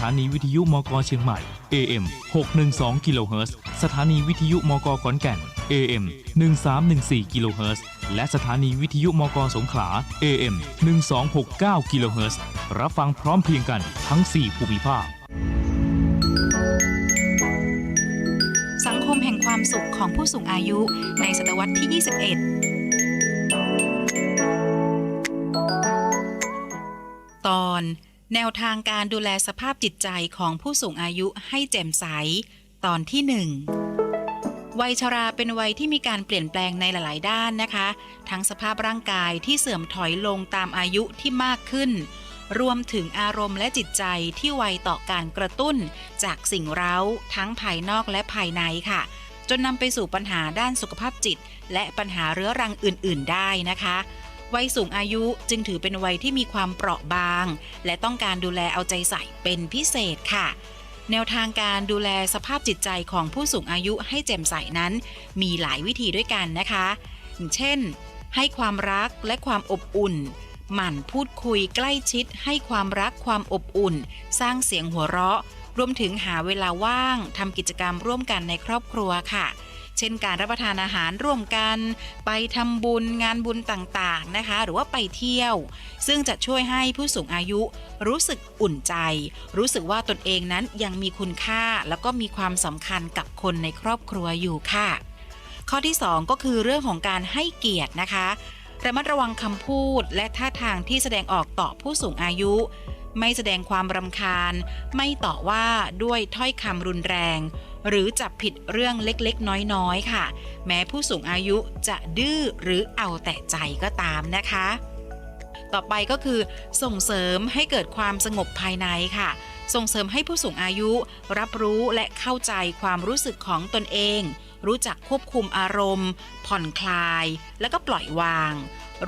ถานีวิทยุมกเชียงใหม่ AM 612กิโลเฮิรตซ์สถานีวิทยุมกขอนแก่น AM 1314กิโลเฮิรตซ์และสถานีวิทยุมกสงขลา AM 1269กิโลเฮิรตซ์รับฟังพร้อมเพียงกันทั้ง 4 ภูมิภาค สังคมแห่งความสุขของผู้สูงอายุในศตวรรษที่ 21 ตอน แนวทางการดูแลสภาพจิตใจของผู้สูงอายุให้แจ่มใส ตอนที่หนึ่งวัยชราเป็นวัยที่มีการเปลี่ยนแปลงในหลาย ๆ ด้านนะคะ ทั้งสภาพร่างกายที่เสื่อมถอยลงตามอายุที่มากขึ้น รวมถึงอารมณ์และจิตใจที่ไวต่อการกระตุ้น จากสิ่งเร้า ทั้งภายนอกและภายในค่ะ จนนำไปสู่ปัญหาด้านสุขภาพจิต และปัญหาเรื้อรังอื่น ๆ ได้นะคะ วัยสูงอายุจึงถือเป็นวัยที่มีความเปราะบาง และต้องการดูแลเอาใจใส่เป็นพิเศษค่ะ แนวทางการดูแลสภาพจิตใจของผู้สูงอายุให้แจ่มใสนั้น มีหลายวิธีด้วยกันนะคะ เช่น ให้ความรักและความอบอุ่นหมั่นพูดคุยใกล้ชิดให้ความรักความอบอุ่น สร้างเสียงหัวเราะ รวมถึงหาเวลาว่างทำกิจกรรมร่วมกันในครอบครัวค่ะ เช่นการรับประทานอาหารร่วมกัน ไปทำบุญงานบุญต่างๆนะคะ หรือว่าไปเที่ยว ซึ่งจะช่วยให้ผู้สูงอายุรู้สึกอุ่นใจ รู้สึกว่าตนเองนั้นยังมีคุณค่าแล้วก็มีความสำคัญกับคนในครอบครัวอยู่ค่ะ ข้อที่ 2 ก็คือเรื่องของการให้เกียรตินะคะระมัดระวังคำพูดและท่าทางที่แสดงออกต่อผู้สูงอายุ ไม่แสดงความรำคาญ ไม่ต่อว่าด้วยถ้อยคำรุนแรง หรือจับผิดเรื่องเล็กๆ น้อยๆ ค่ะ แม้ผู้สูงอายุจะดื้อหรือเอาแต่ใจก็ตามนะคะ ต่อไปก็คือส่งเสริมให้เกิดความสงบภายในค่ะ ส่งเสริมให้ผู้สูงอายุ รับรู้และเข้าใจความรู้สึกของตนเอง รู้จักควบคุมอารมณ์ ผ่อนคลาย แล้วก็ปล่อยวาง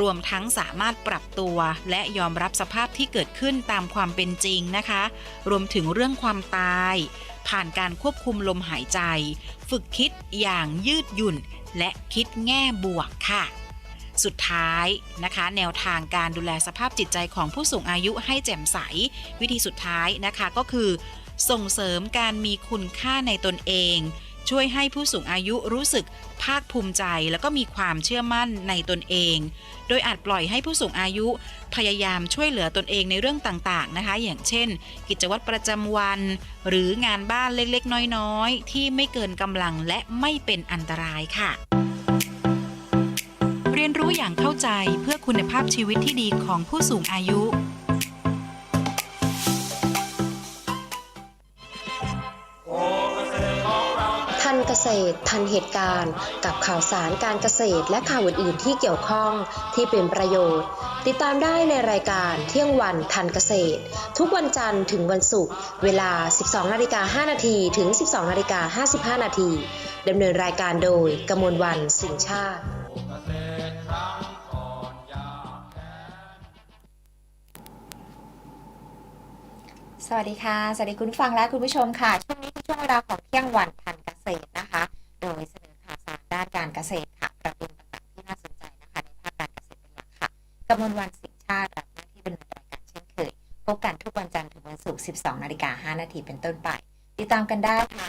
รวมทั้งสามารถปรับตัว และยอมรับสภาพที่เกิดขึ้นตามความเป็นจริงนะคะ รวมถึงเรื่องความตาย ผ่านการควบคุมลมหายใจ ฝึกคิดอย่างยืดหยุ่น และคิดแง่บวกค่ะ สุดท้ายนะคะ แนวทางการดูแลสภาพจิตใจของผู้สูงอายุให้แจ่มใส วิธีสุดท้ายนะคะก็คือ ส่งเสริมการมีคุณค่าในตนเอง ช่วยให้ผู้สูงอายุรู้สึกภาคภูมิใจแล้วก็มีความเชื่อมั่นในตนเอง โดยอาจปล่อยให้ผู้สูงอายุ พยายามช่วยเหลือตนเองในเรื่องต่างๆนะคะ อย่างเช่น กิจวัตรประจำวัน หรืองานบ้านเล็กๆ น้อยๆ ที่ไม่เกินกำลังและไม่เป็นอันตรายค่ะ เรียนรู้อย่างเข้าใจเพื่อคุณภาพชีวิตที่ดีของผู้สูงอายุ ษตร ทันเหตุการณ์ กับข่าวสารการเกษตรและข่าวอื่นๆที่เกี่ยวข้องที่เป็นประโยชน์ ติดตามได้ในรายการเที่ยงวันทันเกษตร ทุกวันจันทร์ถึงวันศุกร์เวลา 12นาฬิกา5นาทีถึง 12นาฬิกา55นาทีดำเนินรายการโดยกมลวันสิงชาติสวัสดีค่ะ สวัสดีคุณฟังและคุณผู้ชมค่ะ ช่วงนี้คือช่วงเวลาของเที่ยงวันทัน นวันสิงชาติรับหน้าที่เนินรายการเช่นเคย พบกันทุกวันจันทร์ถึงวันศุกร์ 12 นาฬิกา 5 นาทีเป็นต้นไป ติดตามกันได้ทา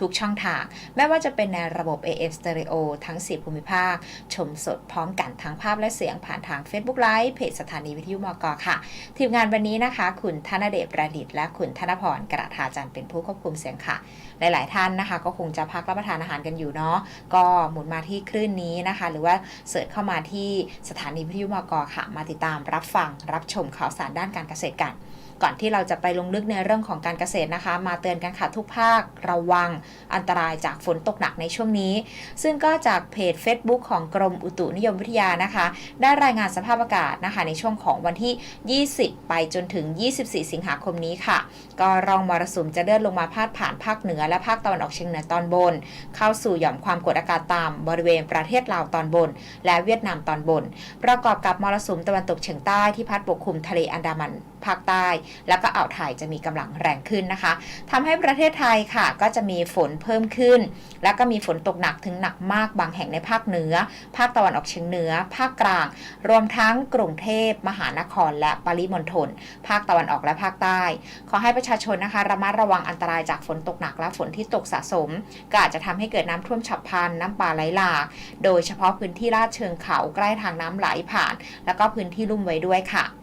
ทุกช่องทาง ไม่ว่าจะเป็นในระบบ AM Stereo ทั้ง 4 ภูมิภาค ชมสดพร้อมกันทั้งภาพและเสียงผ่านทาง Facebook Live เพจสถานีวิทยุมกค่ะ ทีมงานวันนี้นะคะ คุณธนเดชประดิษฐ์และคุณธนพรกระทาจันทร์เป็นผู้ควบคุมเสียงค่ะ หลาย ๆ ท่านนะคะ ก็คงจะพักรับประทานอาหารกันอยู่เนาะก็หมุนมาที่คลื่นนี้นะคะ หรือว่าเสิร์ชเข้ามาที่สถานีวิทยุมกค่ะ มาติดตามรับฟังรับชมข่าวสารด้านการเกษตรกัน ก่อนที่เราจะไปลงลึกในเรื่องของการเกษตรนะคะ มาเตือนกันค่ะทุกภาคระวังอันตรายจากฝนตกหนักในช่วงนี้ ซึ่งก็จากเพจ Facebook ของกรมอุตุนิยมวิทยานะคะ ได้รายงานสภาพอากาศนะคะในช่วงของวันที่ 20 ไปจนถึง 24 สิงหาคมนี้ค่ะ ก็รองมรสุมจะเลื่อนลงมาพาดผ่านภาคเหนือและภาคตะวันออกเฉียงเหนือตอนบน เข้าสู่หย่อมความกดอากาศต่ำบริเวณประเทศลาวตอนบน และเวียดนามตอนบน ประกอบกับมรสุมตะวันตกเฉียงใต้ที่พัดปกคลุมทะเลอันดามันภาคใต้แล้วก็อ่าวไทยจะมีกำลังแรงขึ้นนะคะทำให้ประเทศไทยค่ะก็จะมีฝนเพิ่มขึ้น แล้วก็มีฝนตกหนักถึงหนักมากบางแห่งในภาคเหนือ ภาคตะวันออกเฉียงเหนือ ภาคกลาง รวมทั้งกรุงเทพมหานคร และปริมณฑลภาคตะวันออกและภาคใต้ ขอให้ประชาชนนะคะระมัดระวังอันตรายจากฝนตกหนักและฝนที่ตกสะสม ก็อาจจะทำให้เกิดน้ำท่วมฉับพลันน้ำป่าไหลหลากโดยเฉพาะพื้นที่ลาดเชิงเขาใกล้ทางน้ำไหลผ่าน แล้วก็พื้นที่ลุ่มไว้ด้วยค่ะ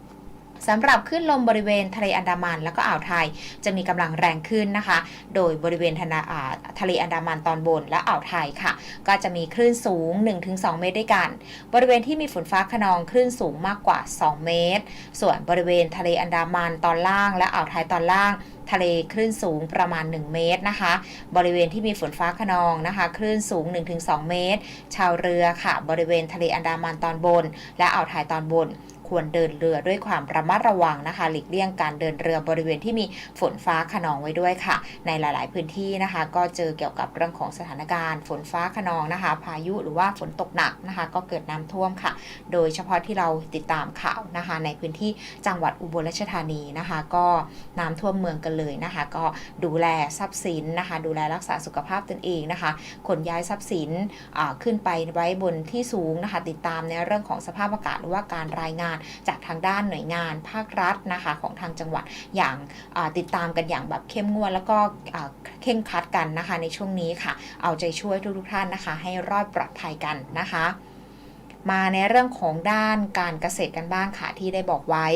สำหรับคลื่นลมบริเวณทะเลอันดามันแล้วก็อ่าวไทย จะมีกำลังแรงขึ้นนะคะ โดยบริเวณทะทะเลอันดามันตอนบนและอ่าวไทยค่ะ ก็จะมีคลื่นสูง 1-2 เมตรด้วยกัน บริเวณที่มีฝนฟ้าขนองคลื่นสูงมากกว่า 2 เมตร ส่วนบริเวณทะเลอันดามันตอนล่าง และอ่าวไทยตอนล่างทะเลคลื่นสูงประมาณ 1 เมตรนะคะ บริเวณที่มีฝนฟ้าขนองนะคะ คลื่นสูง 1-2 เมตร ชาวเรือค่ะ บริเวณทะเลอันดามันตอนบน และอ่าวไทยตอนบน ควรเดินเรือด้วยความระมัดระวังนะคะ หลีกเลี่ยงการเดินเรือบริเวณที่มีฝนฟ้าขนองไว้ด้วยค่ะ ในหลาย ๆ พื้นที่นะคะ ก็เจอเกี่ยวกับเรื่องของสถานการณ์ฝนฟ้าขนองนะคะ พายุหรือว่าฝนตกหนักนะคะ ก็เกิดน้ำท่วมค่ะ โดยเฉพาะที่เราติดตามข่าวนะคะ ในพื้นที่จังหวัดอุบลราชธานีนะคะ ก็น้ำท่วมเมืองกันเลยนะคะ ก็ดูแลทรัพย์สินนะคะ ดูแลรักษาสุขภาพตนเองนะคะขนย้ายทรัพย์สินอ่าขึ้นไปไว้บนที่สูงนะคะ ติดตามในเรื่องของสภาพอากาศหรือว่าการรายงานจากทางด้านหน่วยงานภาครัฐนะคะของทางจังหวัดอย่างติดตามกันอย่างแบบเข้มงวดแล้วก็เข่งคัดกันนะคะในช่วงนี้ค่ะ เอาใจช่วยทุกๆท่านนะคะ ให้รอดปลอดภัยกันนะคะ มาในเรื่องของด้านการเกษตรกันบ้างค่ะที่ได้บอกไว้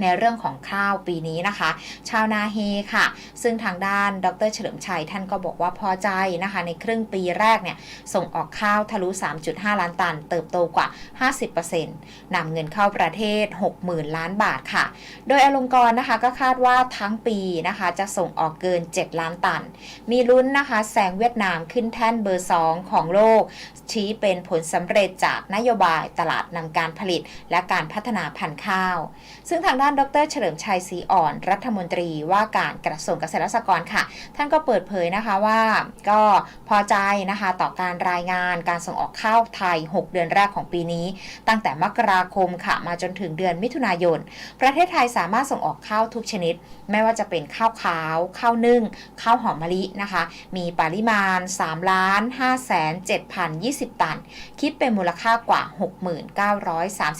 ในเรื่องของข้าวปีนี้นะคะ ชาวนาเฮค่ะ ซึ่งทางด้านดรเฉลิมชัยท่านก็บอกว่าพอใจนะคะ ในครึ่งปีแรกเนี่ยส่งออกข้าวทะลุ 3.5 ล้านตัน เติบโตกว่า 50%นำเงินเข้าประเทศ 60,000 ล้านบาทค่ะ โดยอลงกรนะคะก็คาดว่าทั้งปีนะคะจะส่งออกเกิน 7 ล้านตัน มีลุ้นนะคะแซงเวียดนามขึ้นแท่นเบอร์ 2 ของโลก ชี้เป็นผลสำเร็จจากนโยบายตลาดนำการผลิต และการพัฒนาพันธุ์ข้าว ซึ่งทางด้านานดร เฉลิมชัยศรีอ่อน รัฐมนตรีว่าการกระทรวงเกษตรและสหกรณ์ค่ะ ท่านก็เปิดเผยนะคะว่าก็พอใจนะคะต่อการรายงานการส่งออกข้าวไทย 6 เดือนแรกของปีนี้ ตั้งแต่มกราคมค่ะมาจนถึงเดือนมิถุนายน ประเทศไทยสามารถส่งออกข้าวทุกชนิด ไม่ว่าจะเป็นข้าวขาว ข้าวนึ่ง ข้าวหอมมะลินะคะ มีปริมาณ3ล้าน5 7 0 2 0 ตัน คิดเป็นมูลค่ากว่า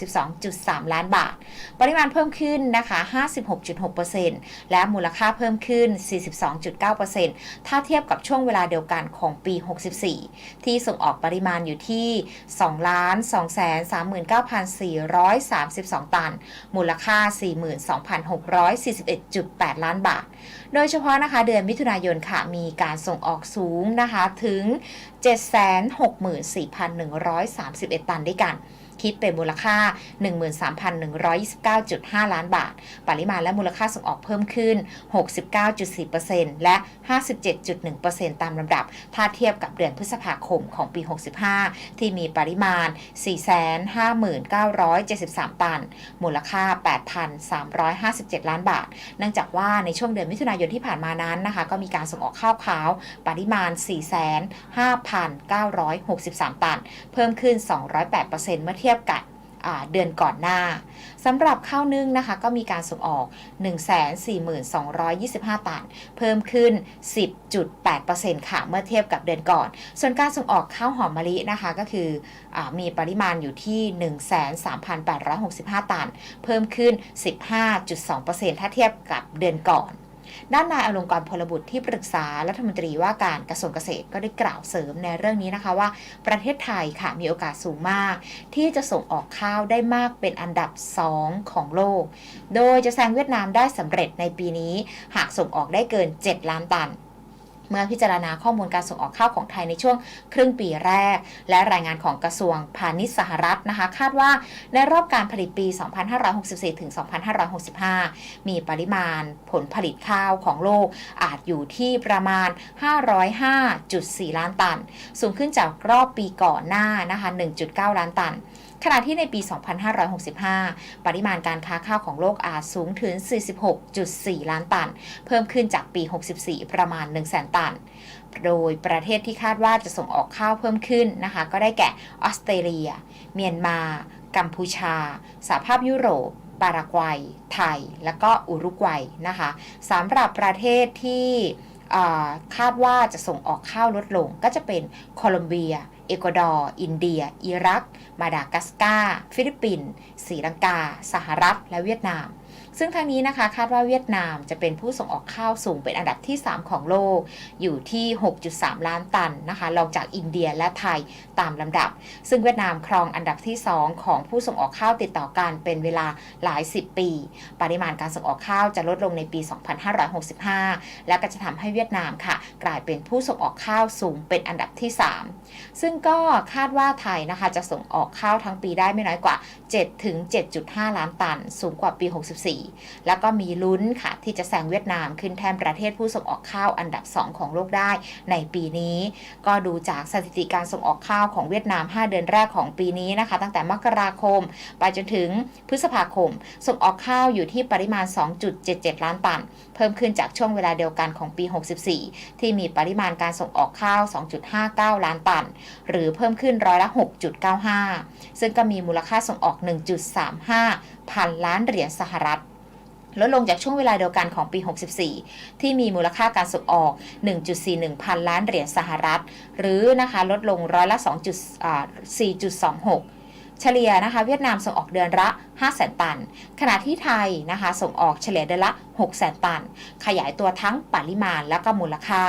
6932.3 ล้านบาท ปริมาณเพิ่มขึ้นนนะคะ 56.6%และมูลค่าเพิ่มขึ้น 42.9%ถ้าเทียบกับช่วงเวลาเดียวกันของปี 64 ที่ส่งออกปริมาณอยู่ที่ 2 ล้าน 2 39,432 ตัน มูลค่า 42,641.8 ล้านบาท โดยเฉพาะนะคะเดือนมิถุนายนค่ะ มีการส่งออกสูงนะคะถึง 764,131 ตันด้วยกัน คิดเป็นมูลค่า 13,129.5 ล้านบาท ปริมาณและมูลค่าส่งออกเพิ่มขึ้น 69.4%และ 57.1%ตามลำดับ ถ้าเทียบกับเดือนพฤษภาคมของปี 65 ที่มีปริมาณ 459,973 ตัน มูลค่า 8,357 ล้านบาท เนื่องจากว่าในช่วงเดือนมิถุนายนที่ผ่านมานั้นนะคะ ก็มีการส่งออกข้าวขาว ปริมาณ 4 5 9 6 3 ตัน เพิ่มขึ้น 208%เมื่อเทียบกับอ่าเดือนก่อนหน้าสำหรับข้าวนึ่งนะคะก็มีการส่งออก 142,225 ตัน เพิ่มขึ้น 10.8%ค่ะเมื่อเทียบกับเดือนก่อน ส่วนการส่งออกข้าวหอมมะลินะคะก็คืออมีปริมาณอยู่ที่ 13,865 ตัน เพิ่มขึ้น 15.2%ถ้าเทียบกับเดือนก่อน ด้านนายอลงกรพลบุตรที่ปรึกษารัฐมนตรีว่าการกระทรวงเกษตรก็ได้กล่าวเสริมในเรื่องนี้นะคะว่า ประเทศไทยค่ะมีโอกาสสูงมาก ที่จะส่งออกข้าวได้มากเป็นอันดับ 2 ของโลก โดยจะแซงเวียดนามได้สำเร็จในปีนี้ หากส่งออกได้เกิน 7 ล้านตัน เมื่อพิจารณาข้อมูลการส่งออกข้าวของไทยในช่วงครึ่งปีแรก และรายงานของกระทรวงพาณิชย์สหรัฐนะคะ คาดว่าในรอบการผลิตปี 2564 ถึง 2565 มีปริมาณผลผลิตข้าวของโลกอาจอยู่ที่ประมาณ 505.4 ล้านตัน สูงขึ้นจากรอบปีก่อนหน้านะคะ 1.9 ล้านตัน ขณะที่ในปี 2565 ปริมาณการค้าข้าวของโลกอาจสูงถึง 46.4 ล้านตัน เพิ่มขึ้นจากปี 64 ประมาณ 100,000ตัน โดยประเทศที่คาดว่าจะส่งออกข้าวเพิ่มขึ้นนะคะ ก็ได้แก่ออสเตรเลีย เมียนมา กัมพูชา สหภาพยุโรปปารากวัย ไทย และก็อุรุกวัยนะคะสำหรับประเทศที่คาดว่าจะส่งออกข้าวลดลงก็จะเป็นโคลอมเบีย เอกวาดอร์ อินเดีย อิรัก มาดากัสการ์ฟิลิปปินส์ศรีลังกา สหรัฐ และเวียดนาม ซึ่งทางนี้นะคะคาดว่าเวียดนามจะเป็นผู้ส่งออกข้าวสูงเป็นอันดับที่ 3 ของโลก อยู่ที่ 6.3 ล้านตันนะคะรองจากอินเดียและไทยตามลำดับ ซึ่งเวียดนามครองอันดับที่ 2 ของผู้ส่งออกข้าวติดต่อกันเป็นเวลาหลาย 10 ปี ปริมาณการส่งออกข้าวจะลดลงในปี 2565 และก็จะทำให้เวียดนามค่ะ กลายเป็นผู้ส่งออกข้าวสูงเป็นอันดับที่ 3 ซึ่งก็คาดว่าไทยนะคะจะส่งออกข้าวทั้งปีได้ไม่น้อยกว่า7ถึง7.5 ล้านตัน สูงกว่าปี 64แล้วก็มีลุ้นค่ะที่จะแซงเวียดนามขึ้นแทนประเทศผู้ส่งออกข้าวอันดับ 2 ของโลกได้ในปีนี้ ก็ดูจากสถิติการส่งออกข้าวของเวียดนาม 5 เดือนแรกของปีนี้นะคะ ตั้งแต่มกราคม ไปจนถึงพฤษภาคม ส่งออกข้าวอยู่ที่ปริมาณ 2.77 ล้านตัน เพิ่มขึ้นจากช่วงเวลาเดียวกันของปี 64 ที่มีปริมาณการส่งออกข้าว 2.59 ล้านตัน หรือเพิ่มขึ้นร้อยละ 6.95 ซึ่งก็มีมูลค่าส่งออก 1.35 พันล้านเหรียญสหรัฐ ลดลงจากช่วงเวลาเดียวกันของปี 64 ที่มีมูลค่าการส่งออก 1.41 พันล้านเหรียญสหรัฐ หรือนะคะลดลงร้อยละ 2.4.26เฉลี่ยนะคะเวียดนามส่งออกเดือนละ5แสนตัน ขณะที่ไทยนะคะส่งออกเฉลี่ยเดือนละ6แสนตัน ขยายตัวทั้งปริมาณและก็มูลค่า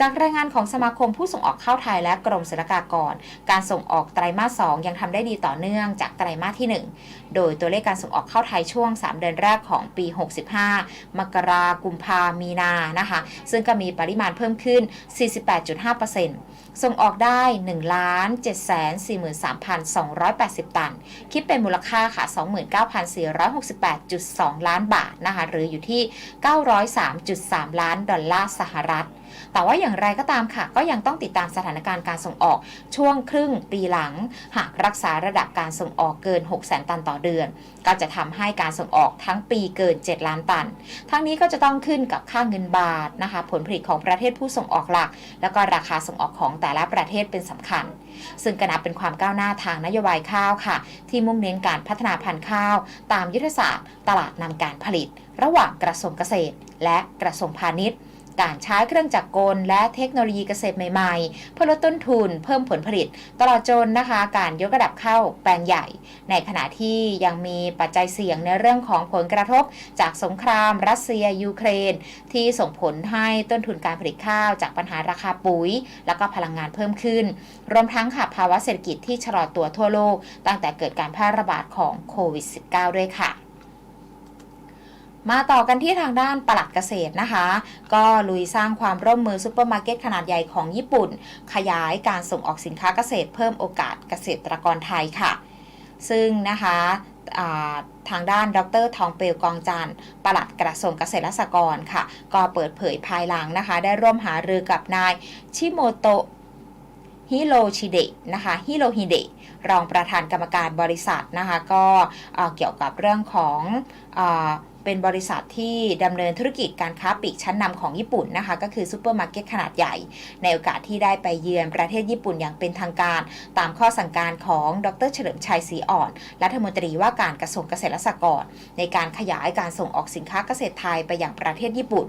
จากรายงานของสมาคมผู้ส่งออกข้าวไทยและกรมศุลกากร การส่งออกไตรมาส 2 ยังทำได้ดีต่อเนื่องจากไตรมาสที่ 1 โดยตัวเลขการส่งออกข้าวไทยช่วง 3 เดือนแรกของปี 65 มกรากุมภามีนานะคะ ซึ่งก็มีปริมาณเพิ่มขึ้น 48.5%ส่งออกได้1ล้าน7 4 3 2 8 0 ตัน คิดเป็นมูลค่าค่ะ 29,468.2 ล้านบาทนะคะ หรืออยู่ที่ 903.3 ล้านดอลลาร์สหรัฐ แต่ว่าอย่างไรก็ตามค่ะ ก็ยังต้องติดตามสถานการณ์การส่งออกช่วงครึ่งปีหลัง หากรักษาระดับการส่งออกเกิน 6 0 0 0 0ตันต่อเดือน ก็จะทำให้การส่งออกทั้งปีเกิน 7 ล้านตัน ทั้งนี้ก็จะต้องขึ้นกับค่าเงินบาทนะคะ ผลผลิตของประเทศผู้ส่งออกหลัก แล้วก็ราคาส่งออกของแต่ละประเทศเป็นสำคัญ ซึ่งก็นับเป็นความก้าวหน้าทางนโยบายข้าวค่ะ ที่มุ่งเน้นการพัฒนาพันธุ์ข้าว ตามยุทธศาสตร์ ตลาดนำการผลิต ระหว่างกระทรวงเกษตร และกระทรวงพาณิชย์ การใช้เครื่องจักรกล และเทคโนโลยีเกษตรใหม่ๆ เพื่อลดต้นทุนเพิ่มผลผลิต ตลอดจนนะคะ การยกระดับข้าวแปลงใหญ่ ในขณะที่ยังมีปัจจัยเสี่ยงในเรื่องของผลกระทบ จากสงคราม รัสเซียยูเครน ที่ส่งผลให้ต้นทุนการผลิตข้าวจากปัญหาราคาปุ๋ย แล้วก็พลังงานเพิ่มขึ้น รวมทั้งค่ะภาวะเศรษฐกิจที่ชะลอตัวทั่วโลก ตั้งแต่เกิดการแพร่ระบาดของโควิด -19 ด้วยค่ะ มาต่อกันที่ทางด้านปลัดเกษตรนะคะ ก็ลุยสร้างความร่วมมือซูเปอร์มาร์เก็ตขนาดใหญ่ของญี่ปุ่น ขยายการส่งออกสินค้าเกษตร เพิ่มโอกาสเกษตรกรไทยค่ะ ซึ่งนะคะทางด้านดรทองเปลวกองจันปลัดกระทรวงเกษตรและสหกรณ์ค่ะ ก็เปิดเผยภายหลังนะคะ ได้ร่วมหารือกับนายชิโมโตะฮิโรชิเดะนะคะฮิโรฮิเดะรองประธานกรรมการบริษัทนะคะ ก็เกี่ยวกับเรื่องของ เป็นบริษัทที่ดำเนินธุรกิจการค้าปลีกชั้นนำของญี่ปุ่นนะคะ ก็คือซูเปอร์มาร์เก็ตขนาดใหญ่ ในโอกาสที่ได้ไปเยือนประเทศญี่ปุ่นอย่างเป็นทางการ ตามข้อสั่งการของดรเฉลิมชัยศรีอ่อน รัฐมนตรีว่าการกระทรวงเกษตรและสหกรณ์ในการขยายการส่งออกสินค้าเกษตรไทยไปยังประเทศญี่ปุ่น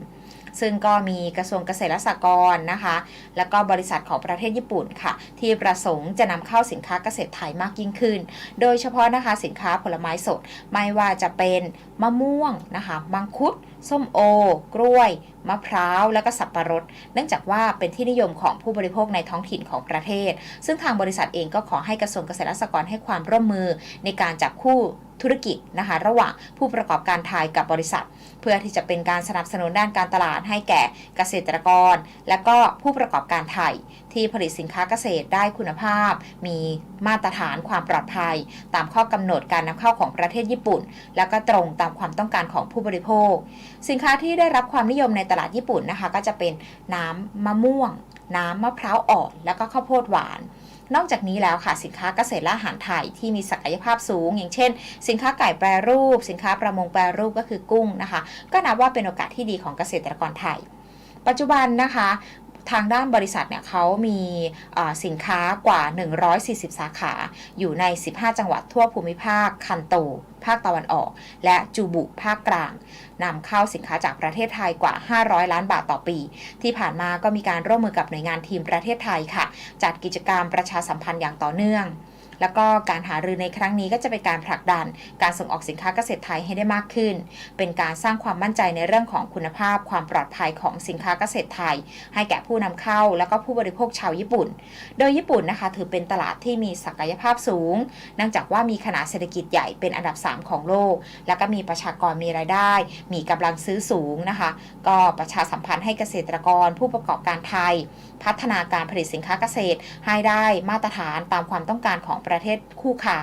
ซึ่งก็มีกระทรวงเกษตรและสหกรณ์นะคะ แล้วก็บริษัทของประเทศญี่ปุ่นค่ะ ที่ประสงค์จะนำเข้าสินค้าเกษตรไทยมากยิ่งขึ้น โดยเฉพาะนะคะสินค้าผลไม้สด ไม่ว่าจะเป็นมะม่วงนะคะมังคุดส้มโอ กล้วย มะพร้าว แล้วก็สับปะรด เนื่องจากว่าเป็นที่นิยมของผู้บริโภคในท้องถิ่นของประเทศ ซึ่งทางบริษัทเองก็ขอให้กระทรวงเกษตรและสหกรณ์ให้ความร่วมมือในการจับคู่ ธุรกิจนะคะระหว่างผู้ประกอบการไทยกับบริษัท เพื่อที่จะเป็นการสนับสนุนด้านการตลาดให้แก่เกษตรกร และก็ผู้ประกอบการไทย ที่ผลิตสินค้าเกษตรได้คุณภาพ มีมาตรฐานความปลอดภัย ตามข้อกำหนดการนำเข้าของประเทศญี่ปุ่น แล้วก็ตรงตามความต้องการของผู้บริโภค สินค้าที่ได้รับความนิยมในตลาดญี่ปุ่นนะคะ ก็จะเป็นน้ำมะม่วง น้ำมะพร้าวอ่อนแล้วก็ข้าวโพดหวาน นอกจากนี้แล้วค่ะสินค้าเกษตรและอาหารไทยที่มีศักยภาพสูง อย่างเช่น สินค้าไก่แปรรูป สินค้าประมงแปรรูปก็คือกุ้งนะคะ ก็นับว่าเป็นโอกาสที่ดีของเกษตรกรไทย ปัจจุบันนะคะทางด้านบริษัทเนี่ยเขามีสินค้ากว่า 140 สาขา อยู่ใน 15 จังหวัดทั่วภูมิภาค คันโต ภาคตะวันออก และจูบุ ภาคกลาง นำเข้าสินค้าจากประเทศไทยกว่า 500 ล้านบาทต่อปี ที่ผ่านมาก็มีการร่วมมือกับหน่วยงานทีมประเทศไทยค่ะ จัดกิจกรรมประชาสัมพันธ์อย่างต่อเนื่อง แล้วก็การหารือในครั้งนี้ก็จะเป็นการผลักดัน การส่งออกสินค้าเกษตรไทยให้ได้มากขึ้น เป็นการสร้างความมั่นใจในเรื่องของคุณภาพ ความปลอดภัยของสินค้าเกษตรไทย ให้แก่ผู้นำเข้า แล้วก็ผู้บริโภคชาวญี่ปุ่น โดยญี่ปุ่นนะคะถือเป็นตลาดที่มีศักยภาพสูง เนื่องจากว่ามีขนาดเศรษฐกิจใหญ่เป็นอันดับ 3 ของโลก แล้วก็มีประชากรมีรายได้ มีกำลังซื้อสูงนะคะ ก็ประชาสัมพันธ์ให้เกษตรกร ผู้ประกอบการไทย พัฒนาการผลิตสินค้าเกษตรให้ได้มาตรฐานตามความต้องการของประเทศคู่ค้า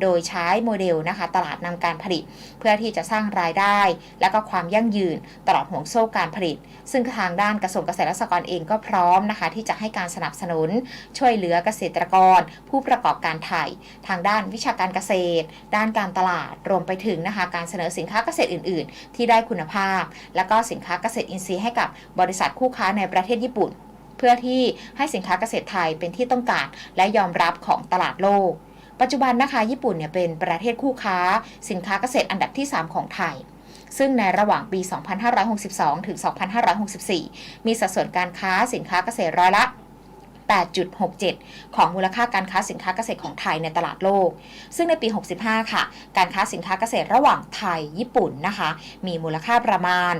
โดยใช้โมเดลนะคะ ตลาดนำการผลิต เพื่อที่จะสร้างรายได้ และก็ความยั่งยืนตลอดห่วงโซ่การผลิต ซึ่งทางด้านกระทรวงเกษตรและสหกรณ์เองก็พร้อมนะคะ ที่จะให้การสนับสนุน ช่วยเหลือเกษตรกร ผู้ประกอบการไทย ทางด้านวิชาการเกษตร ด้านการตลาดรวมไปถึงนะคะการเสนอสินค้าเกษตรอื่น ๆ ที่ได้คุณภาพ แล้วก็สินค้าเกษตรอินทรีย์ให้กับบริษัทคู่ค้าในประเทศญี่ปุ่น เพื่อที่ให้สินค้าเกษตรไทยเป็นที่ต้องการและยอมรับของตลาดโลก ปัจจุบันนะคะ ญี่ปุ่นเนี่ยเป็นประเทศคู่ค้า สินค้าเกษตรอันดับที่ 3 ของไทยซึ่งในระหว่างปี 2562 ถึง 2564 มีสัดส่วนการค้าสินค้าเกษตรร้อยละ 8.67 ของมูลค่าการค้าสินค้าเกษตรของไทยในตลาดโลก ซึ่งในปี 65 ค่ะ การค้าสินค้าเกษตรระหว่างไทยญี่ปุ่นนะคะ มีมูลค่าประมาณ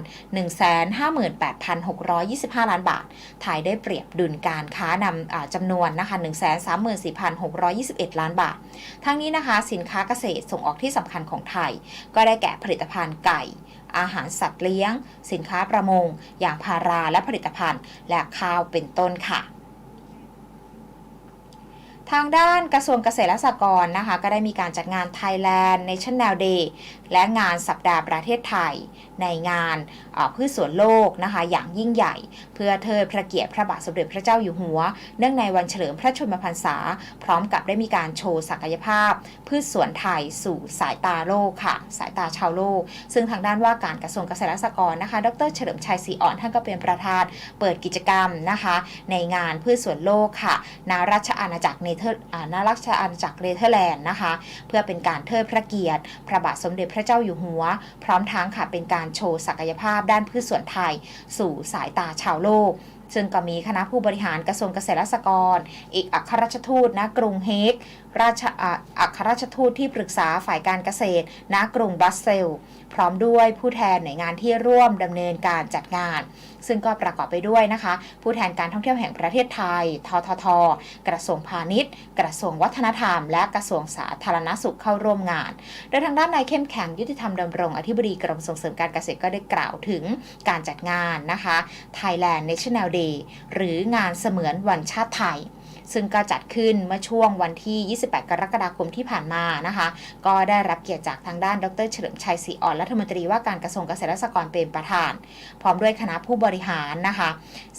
158,625 ล้านบาท ไทยได้เปรียบดุลการค้านำจำนวนนะคะ 134,621 ล้านบาท ทั้งนี้นะคะ สินค้าเกษตรส่งออกที่สำคัญของไทย ก็ได้แก่ผลิตภัณฑ์ไก่อาหารสัตว์เลี้ยง สินค้าประมง อย่างพาราและผลิตภัณฑ์ และข้าวเป็นต้นค่ะ ทางด้านกระทรวงเกษตรและสหกรณ์นะคะ ก็ได้มีการจัดงาน Thailand National Day และงานสัปดาห์ประเทศไทย ในงานพืชสวนโลกนะคะ อย่างยิ่งใหญ่ เพื่อเทิดพระเกียรติพระบาทสมเด็จพระเจ้าอยู่หัว เนื่องในวันเฉลิมพระชนมพรรษา พร้อมกับได้มีการโชว์ศักยภาพ พืชสวนไทยสู่สายตาโลกค่ะ สายตาชาวโลก ซึ่งทางด้านว่าการกระทรวงเกษตรและสหกรณ์นะคะ ดรเฉลิมชัยศรีอ่อนท่านก็เป็นประธานเปิดกิจกรรมนะคะ ในงานพืชสวนโลกค่ะณราชอาณาจักรเนเธอร์อ่าณราชอาณาจักรเนเธอร์แลนด์นะคะ เพื่อเป็นการเทิดพระเกียรติ พระบาทสมเด็จพระเจ้าอยู่หัว พร้อมทั้งค่ะเป็นการโชว์ศักยภาพด้านพืชสวนไทย สู่สายตาชาวโลกซึ่งก็มีคณะผู้บริหารกระทรวงเกษตรและสหกรณ์เอกอัครราชทูตณกรุงเฮก ราชอัครราชทูตที่ปรึกษาฝ่ายการเกษตร ณ กรุงบรัสเซล พร้อมด้วยผู้แทนหน่วยงานที่ร่วมดำเนินการจัดงาน ซึ่งก็ประกอบไปด้วยนะคะ ผู้แทนการท่องเที่ยวแห่งประเทศไทย ททท กระทรวงพาณิชย์ กระทรวงวัฒนธรรม และกระทรวงสาธารณสุขเข้าร่วมงาน โดยทางด้านนายเข้มแข็งยุติธรรมดำรงอธิบดีกรมส่งเสริมการเกษตรก็ได้กล่าวถึงการจัดงานนะคะ Thailand National Day หรืองานเสมือนวันชาติไทย ซึ่งก็จัดขึ้นเมื่อช่วงวันที่ 28 กรกฎาคมที่ผ่านมานะคะ ก็ได้รับเกียรติจากทางด้าน ดรเฉลิมชัยศรีอ่อน รัฐมนตรีว่าการกระทรวงเกษตรและสหกรณ์เป็นประธาน พร้อมด้วยคณะผู้บริหารนะคะ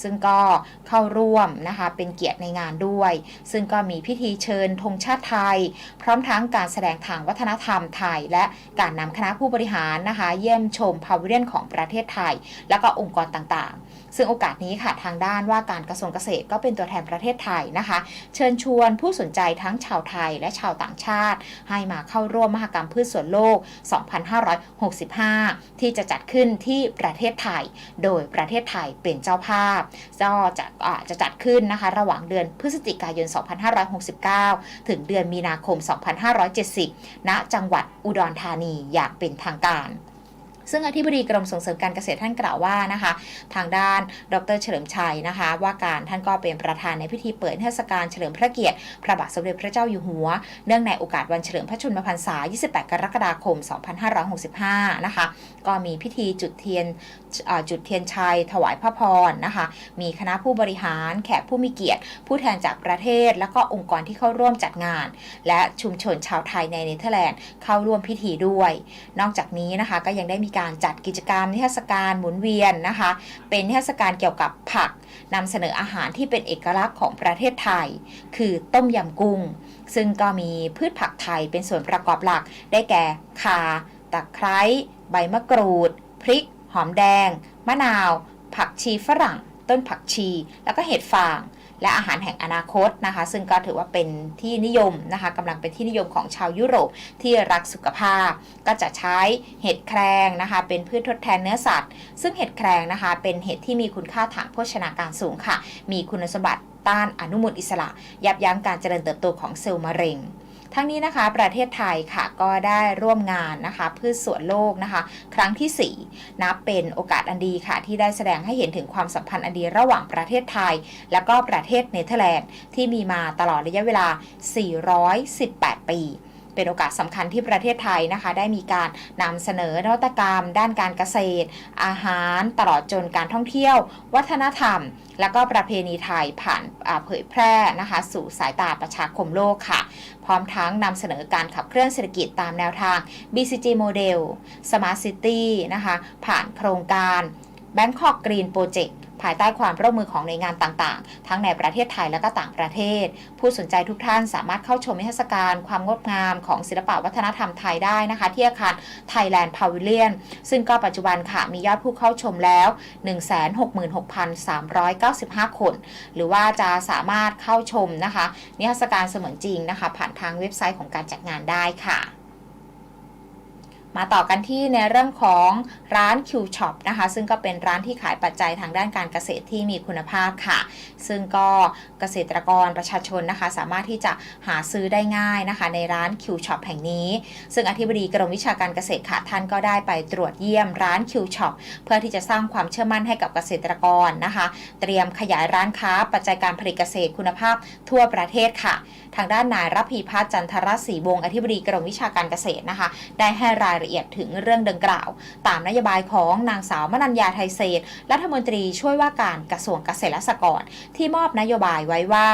ซึ่งก็เข้าร่วมนะคะเป็นเกียรติในงานด้วย ซึ่งก็มีพิธีเชิญธงชาติไทย พร้อมทั้งการแสดงทางวัฒนธรรมไทย และการนำคณะผู้บริหารนะคะ เยี่ยมชมพาวิเลียนของประเทศไทย แล้วก็องค์กรต่างๆ ซึ่งโอกาสนี้ค่ะทางด้านว่าการกระทรวงเกษตรก็เป็นตัวแทนประเทศไทยนะคะ เชิญชวนผู้สนใจทั้งชาวไทยและชาวต่างชาติ ให้มาเข้าร่วมมหกรรมพืชสวนโลก 2565 ที่จะจัดขึ้นที่ประเทศไทย โดยประเทศไทยเป็นเจ้าภาพก็จะจะจัดขึ้นนะคะ ระหว่างเดือนพฤศจิกายน 2569 ถึงเดือนมีนาคม 2570 ณ จังหวัดอุดรธานีอย่างเป็นทางการ ซึ่งอธิบดีกรมส่งเสริมการเกษตรท่านกล่าวว่านะคะ ทางด้านดรเฉลิมชัยนะคะ ว่าการท่านก็เป็นประธานในพิธีเปิดเทศกาลเฉลิมพระเกียรติ พระบาทสมเด็จพระเจ้าอยู่หัว เนื่องในโอกาสวันเฉลิมพระชนมพรรษา 28 กรกฎาคม 2565 นะคะ ก็มีพิธีจุดเทียนจุดเทียนชัย ถวายพระพรนะคะ มีคณะผู้บริหาร แขกผู้มีเกียรติ ผู้แทนจากประเทศ และก็องค์กรที่เข้าร่วมจัดงาน และชุมชนชาวไทยในเนเธอร์แลนด์เข้าร่วมพิธีด้วย นอกจากนี้นะคะก็ยังได้มีการจัดกิจกรรมนิทรรศการหมุนเวียนนะคะ เป็นนิทรรศการเกี่ยวกับผักนำเสนออาหารที่เป็นเอกลักษณ์ของประเทศไทย คือต้มยำกุ้ง ซึ่งก็มีพืชผักไทยเป็นส่วนประกอบหลัก ได้แก่ข่าตะไคร้ใบมะกรูด พริก หอมแดง มะนาว ผักชีฝรั่ง ต้นผักชี แล้วก็เห็ดฟาง และอาหารแห่งอนาคตนะคะ ซึ่งก็ถือว่าเป็นที่นิยมนะคะกำลังเป็นที่นิยมของชาวยุโรปที่รักสุขภาพ ก็จะใช้เห็ดแครงนะคะ เป็นพืชทดแทนเนื้อสัตว์ ซึ่งเห็ดแครงนะคะ เป็นเห็ดที่มีคุณค่าทางโภชนาการสูงค่ะ มีคุณสมบัติต้านอนุมูลอิสระ ยับยั้งการเจริญเติบโตของเซลล์มะเร็ง ทั้งนี้นะคะประเทศไทยค่ะก็ได้ร่วมงานนะคะพืชสวนโลกนะคะ ครั้งที่ 4 นับเป็นโอกาสอันดีค่ะ ที่ได้แสดงให้เห็นถึงความสัมพันธ์อันดีระหว่างประเทศไทย และก็ประเทศเนเธอร์แลนด์ที่มีมาตลอดระยะเวลา 418 ปี เป็นโอกาสสำคัญที่ประเทศไทยนะคะ ได้มีการนำเสนอนวัตกรรม ด้านการเกษตร อาหารตลอดจนการท่องเที่ยว วัฒนธรรม และก็ประเพณีไทยผ่านเผยแพร่นะคะ สู่สายตาประชาคมโลกค่ะ พร้อมทั้งนำเสนอการขับเคลื่อนเศรษฐกิจตามแนวทาง BCG Model Smart City นะคะ ผ่านโครงการ Bangkok Green Project ภายใต้ความร่วมมือของหน่วยงานต่างๆ ทั้งในประเทศไทยและก็ต่างประเทศ ผู้สนใจทุกท่านสามารถเข้าชมนิทรรศการความงดงามของศิลปวัฒนธรรมไทยได้นะคะที่อาคาร Thailand Pavilion ซึ่งก็ปัจจุบันค่ะมียอดผู้เข้าชมแล้ว 166,395 คน หรือว่าจะสามารถเข้าชมนะคะนิทรรศการเสมือนจริงนะคะ ผ่านทางเว็บไซต์ของการจัดงานได้ค่ะ มาต่อกันที่ในเรื่องของร้าน Q Shop นะคะ ซึ่งก็เป็นร้านที่ขายปัจจัยทางด้านการเกษตรที่มีคุณภาพค่ะ ซึ่งก็เกษตรกรประชาชนนะคะ สามารถที่จะหาซื้อได้ง่ายนะคะ ในร้าน Q Shop แห่งนี้ ซึ่งอธิบดีกรมวิชาการเกษตรค่ะท่านก็ได้ไปตรวจเยี่ยมร้าน Q Shop เพื่อที่จะสร้างความเชื่อมั่นให้กับเกษตรกรนะคะ เตรียมขยายร้านค้าปัจจัยการผลิตเกษตรคุณภาพทั่วประเทศค่ะ ทางด้านนายรัพีพัฒน์จันทรศรีวงศ์อธิบดีกรมวิชาการเกษตรนะคะ ได้ให้รายละเอียดถึงเรื่องดังกล่าว ตามนโยบายของนางสาวมนัญญาไทยเศษรัฐมนตรีช่วยว่าการกระทรวงเกษตรและสหกรณ์ที่มอบนโยบายไว้ว่า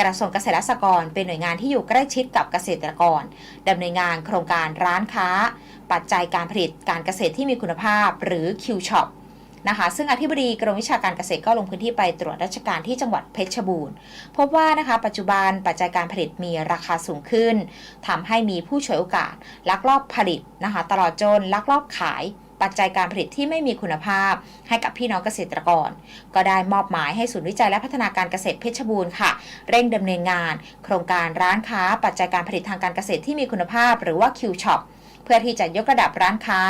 กระทรวงเกษตรและสหกรณ์เป็นหน่วยงานที่อยู่ใกล้ชิดกับเกษตรกรดำเนินงานโครงการร้านค้า ปัจจัยการผลิตการเกษตรที่มีคุณภาพหรือ Q Shop นะคะ ซึ่งอธิบดีกรมวิชาการเกษตรก็ลงพื้นที่ไปตรวจราชการที่จังหวัดเพชรบูรณ์ พบว่านะคะปัจจุบันปัจจัยการผลิตมีราคาสูงขึ้นทำให้มีผู้ฉวยโอกาส ลักลอบผลิตนะคะตลอดจนลักลอบขายปัจจัยการผลิตที่ไม่มีคุณภาพให้กับพี่น้องเกษตรกร ก็ได้มอบหมายให้ศูนย์วิจัยและพัฒนาการเกษตรเพชรบูรณ์ค่ะ เร่งดำเนินงาน โครงการร้านค้า ปัจจัยการผลิตทางการเกษตรที่มีคุณภาพ หรือว่า Q Shop พื่อที่จะยกระดับร้านค้า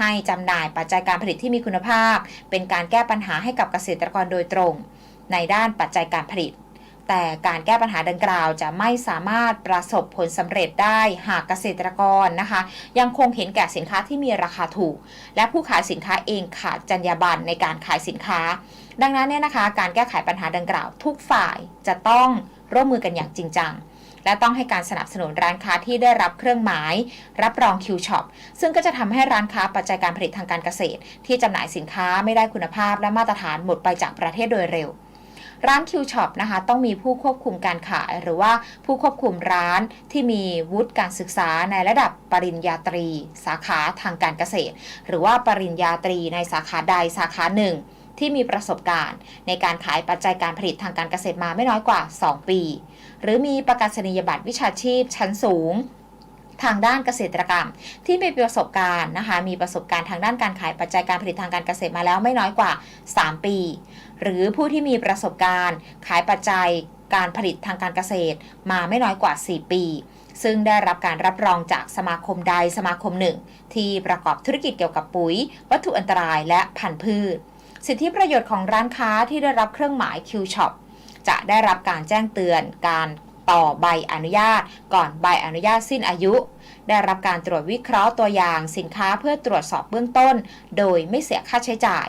ให้จำหน่ายปัจจัยการผลิตที่มีคุณภาพ เป็นการแก้ปัญหาให้กับเกษตรกรโดยตรง ในด้านปัจจัยการผลิต แต่การแก้ปัญหาดังกล่าวจะไม่สามารถประสบผลสำเร็จได้หากเกษตรกรนะคะ ยังคงเห็นแก่สินค้าที่มีราคาถูก และผู้ขายสินค้าเองขาดจรรยาบรรณในการขายสินค้า ดังนั้นเนี่ยนะคะ การแก้ไขปัญหาดังกล่าว ทุกฝ่ายจะต้องร่วมมือกันอย่างจริงจัง และต้องให้การสนับสนุนร้านค้าที่ได้รับเครื่องหมาย รับรอง Q Shop ซึ่งก็จะทำให้ร้านค้าปัจจัยการผลิตทางการเกษตร ที่จำหน่ายสินค้าไม่ได้คุณภาพและมาตรฐานหมดไปจากประเทศโดยเร็วร้าน Q Shop นะคะต้องมีผู้ควบคุมการขายหรือว่าผู้ควบคุมร้านที่มีวุฒิการศึกษาในระดับปริญญาตรี สาขาทางการเกษตร หรือว่าปริญญาตรีในสาขาใดสาขาหนึ่ง ที่มีประสบการณ์ ในการขายปัจจัยการผลิตทางการเกษตรมาไม่น้อยกว่า 2 ปี หรือมีประกาศนียบัตรวิชาชีพชั้นสูงทางด้านเกษตรกรรม ที่มีประสบการณ์นะคะ มีประสบการณ์ทางด้านการขายปัจจัยการผลิตทางการเกษตรมาแล้วไม่น้อยกว่า 3 ปี หรือผู้ที่มีประสบการณ์ขายปัจจัยการผลิตทางการเกษตรมาไม่น้อยกว่า 4 ปี ซึ่งได้รับการรับรองจากสมาคมใดสมาคมหนึ่ง ที่ประกอบธุรกิจเกี่ยวกับปุ๋ย วัตถุอันตรายและพันธุ์พืช สิทธิประโยชน์ของร้านค้าที่ได้รับเครื่องหมาย Q Shop จะได้รับการแจ้งเตือนการต่อใบอนุญาต ก่อนใบอนุญาตสิ้นอายุ ได้รับการตรวจวิเคราะห์ตัวอย่างสินค้าเพื่อตรวจสอบเบื้องต้น โดยไม่เสียค่าใช้จ่าย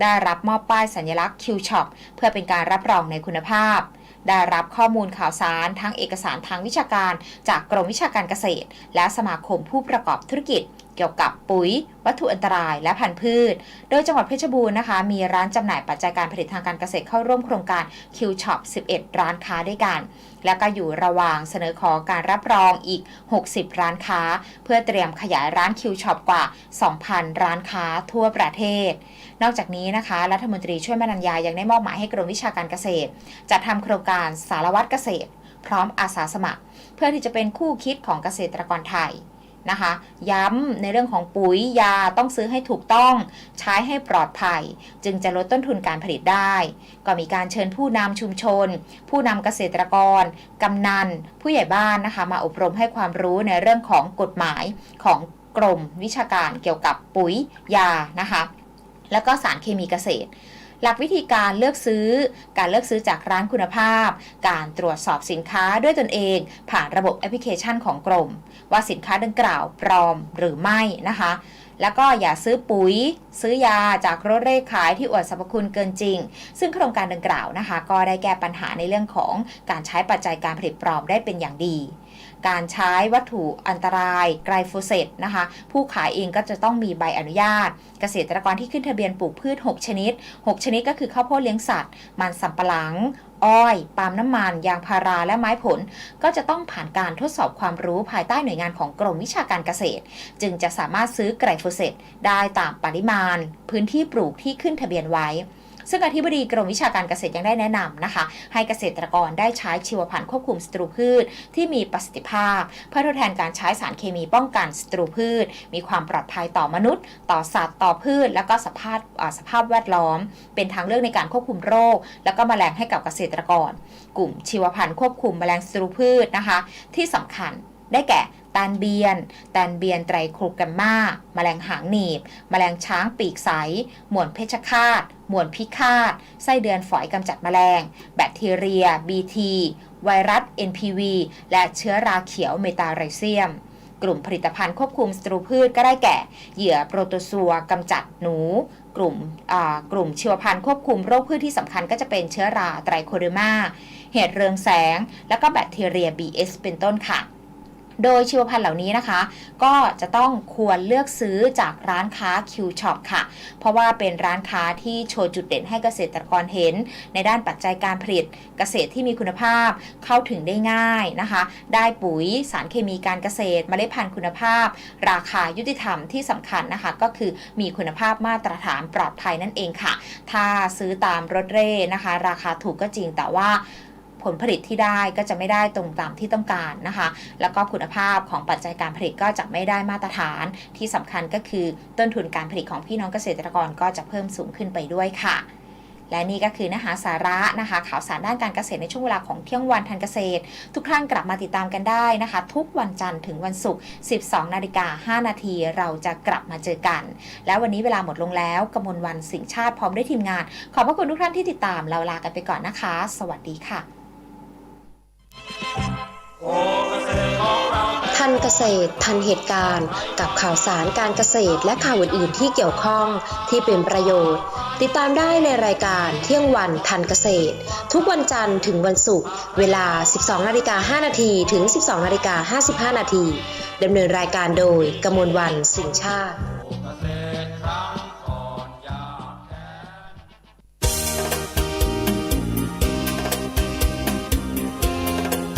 ได้รับมอบป้ายสัญลักษณ์ Q Shop เพื่อเป็นการรับรองในคุณภาพ ได้รับข้อมูลข่าวสารทั้งเอกสารทางวิชาการ จากกรมวิชาการเกษตร และสมาคมผู้ประกอบธุรกิจ เกี่ยวกับปุ๋ย วัตถุอันตราย และพันธุ์พืช โดยจังหวัดเพชรบูรณ์นะคะ มีร้านจำหน่ายปัจจัยการผลิตทางการเกษตรเข้าร่วมโครงการ Q Shop 11 ร้านค้าด้วยกัน และก็อยู่ระหว่างเสนอขอการรับรองอีก 60 ร้านค้า เพื่อเตรียมขยายร้าน Q Shop กว่า 2,000 ร้านค้าทั่วประเทศ นอกจากนี้นะคะ รัฐมนตรีช่วยมนัญญายังได้มอบหมายให้กรมวิชาการเกษตรจัดทำโครงการสารวัตรเกษตร พร้อมอาสาสมัคร เพื่อที่จะเป็นคู่คิดของเกษตรกรไทย นะคะ ย้ำในเรื่องของปุ๋ยยาต้องซื้อให้ถูกต้องใช้ให้ปลอดภัย จึงจะลดต้นทุนการผลิตได้ ก็มีการเชิญผู้นำชุมชน ผู้นำเกษตรกรกำนัน ผู้ใหญ่บ้านนะคะ มาอบรมให้ความรู้ในเรื่องของกฎหมายของกรมวิชาการเกี่ยวกับปุ๋ยยานะคะ แล้วก็สารเคมีเกษตร หลักวิธีการเลือกซื้อ การเลือกซื้อจากร้านคุณภาพ การตรวจสอบสินค้าด้วยตนเอง ผ่านระบบแอปพลิเคชันของกรม ว่าสินค้าดังกล่าวปลอมหรือไม่นะคะแล้วก็อย่าซื้อปุ๋ย ซื้อยาจากรถเร่ขายที่อวดสรรพคุณเกินจริง ซึ่งโครงการดังกล่าวนะคะ ก็ได้แก้ปัญหาในเรื่องของการใช้ปัจจัยการผลิตปลอมได้เป็นอย่างดี การใช้วัตถุอันตรายไกลโฟเซตนะคะ ผู้ขายเองก็จะต้องมีใบอนุญาต เกษตรกรที่ขึ้นทะเบียนปลูกพืช 6 ชนิด 6 ชนิดก็คือข้าวโพดเลี้ยงสัตว์ มันสำปะหลังอ้อย ปาล์มน้ำมัน ยางพารา และไม้ผล ก็จะต้องผ่านการทดสอบความรู้ภายใต้หน่วยงานของกรมวิชาการเกษตร จึงจะสามารถซื้อไกลโฟเซตได้ตามปริมาณ พื้นที่ปลูกที่ขึ้นทะเบียนไว้ ซึ่งอธิบดีกรมวิชาการเกษตรยังได้แนะนำนะคะ ให้เกษตรกรได้ใช้ชีวพันธุ์ควบคุมศัตรูพืช ที่มีประสิทธิภาพ เพื่อทดแทนการใช้สารเคมีป้องกันศัตรูพืช มีความปลอดภัยต่อมนุษย์ ต่อสัตว์ต่อพืช และก็สภาพสภาพแวดล้อม เป็นทางเลือกในการควบคุมโรค แล้วก็มแมลงให้กับเกษตรกร กลุ่มชีวพันธุ์ควบคุมแมลงศัตรูพืชนะคะ ที่สำคัญได้แก่ แตนเบียน แตนเบียนไตรโครแกรมมาแมลงหางหนีบ แมลงช้างปีกใส หมวนเพชฌฆาต หมวนพิฆาต ไส้เดือนฝอยกำจัดแมลง แบคทีเรีย BT ไวรัส NPV และเชื้อราเขียวเมตาไรเซียมกลุ่มผลิตภัณฑ์ควบคุมศัตรูพืชก็ได้แก่ เหยื่อโปรโตซัวกำจัดหนู กลุ่มกลุ่มชีวพันธุ์ควบคุมโรคพืชที่สำคัญก็จะเป็นเชื้อราไตรโคเดอร์มา เห็ดเรืองแสง และก็แบคทีเรีย BS เป็นต้นค่ะ โดยชีวพันธุ์เหล่านี้นะคะ ก็จะต้องควรเลือกซื้อจากร้านค้า Q Shop ค่ะ เพราะว่าเป็นร้านค้าที่โชว์จุดเด่นให้เกษตรกรเห็น ในด้านปัจจัยการผลิตเกษตรที่มีคุณภาพเข้าถึงได้ง่ายนะคะ ได้ปุ๋ยสารเคมีการเกษตรเมล็ดพันธุ์คุณภาพ ราคายุติธรรมที่สำคัญนะคะ ก็คือมีคุณภาพมาตรฐานปลอดภัยนั่นเองค่ะ ถ้าซื้อตามรถเร่นะคะ ราคาถูกก็จริงแต่ว่า ผลผลิตที่ได้ก็จะไม่ได้ตรงตามที่ต้องการนะคะ แล้วก็คุณภาพของปัจจัยการผลิตก็จะไม่ได้มาตรฐาน ที่สำคัญก็คือต้นทุนการผลิตของพี่น้องเกษตรกรก็จะเพิ่มสูงขึ้นไปด้วยค่ะและนี่ก็คือเนื้อหาสาระนะคะ ข่าวสารด้านการเกษตรในช่วงเวลาของเที่ยงวันทันเกษตร ทุกท่านกลับมาติดตามกันได้นะคะ ทุกวันจันทร์ถึงวันศุกร์ 12 นาฬิกา 5 นาทีเราจะกลับมาเจอกัน แล้ววันนี้เวลาหมดลงแล้วกมลวันสิงชาติพร้อมด้วยทีมงาน ขอบพระคุณทุกท่านที่ติดตามเราลากันไปก่อนนะคะ สวัสดีค่ะ ทันเกษตร ทันเหตุการณ์ กับข่าวสารการเกษตรและข่าวอื่นๆที่เกี่ยวข้องที่เป็นประโยชน์ ติดตามได้ในรายการเที่ยงวันทันเกษตร ทุกวันจันทร์ถึงวันศุกร์เวลา 12นาฬิกา5นาทีถึง 12นาฬิกา55นาทีดำเนินรายการโดยกมลวันสิงชาติ